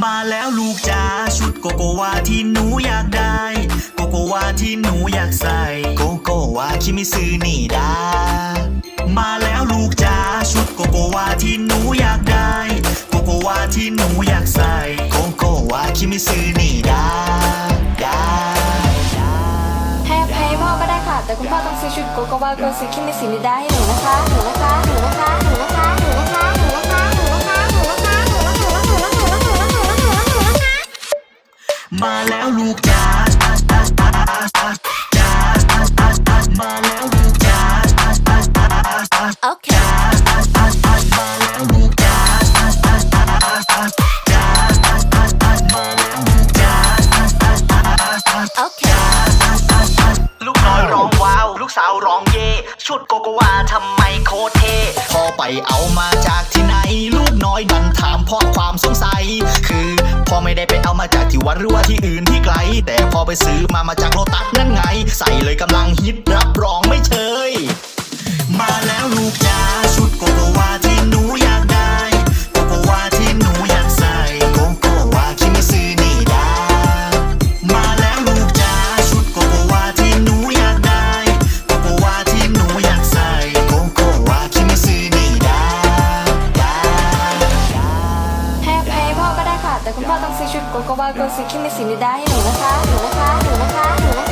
มาแล้วลูกจ๋าชุดโกโกวาที่หนูอยากได้ โกโกวาที่หนูอยากใส่ โกโกวาคิมิซึนี่ดามาแล้วลูกจ๋าชุดโกโกวาที่หนูอยากได้ โกโกวาที่หนูอยากใส่ โกโกวาคิมิซึนี่ดาดาดาให้อภัยพ่อก็ได้ค่ะ แต่คุณพ่อต้องซื้อชุดโกโกวาโกซิคิมิสินิดาให้หนูนะคะหนูนะคะหนูนะคะหนูนะคะหนูนะคะ มาแล้วลูกจ๋าจ๋ามาแล้วลูกจ๋าโอเคมาแล้วลูกจ๋าจ๋ามาแล้วลูกจ๋าโอเคลูกน้อยร้องว้าว ลูกสาวร้องเย่ชุดโกโกวาทำไมโคเท่พอไปเอามาจากที่ไหน ลูกน้อยดันถามเพราะความสงสัย ไม่ได้ไปเอามาจากที่วัดหรือว่าที่อื่นที่ไกล แต่พอไปซื้อมามาจากโลตัสนั่นไง ใส่เลยกำลังฮิตรับรอง คุณพ่อต้องซื้อชุดโกโกวาก็ซื้อคิมมิสินิดาให้หนูนะคะหนูนะคะหนูนะคะหนูนะคะ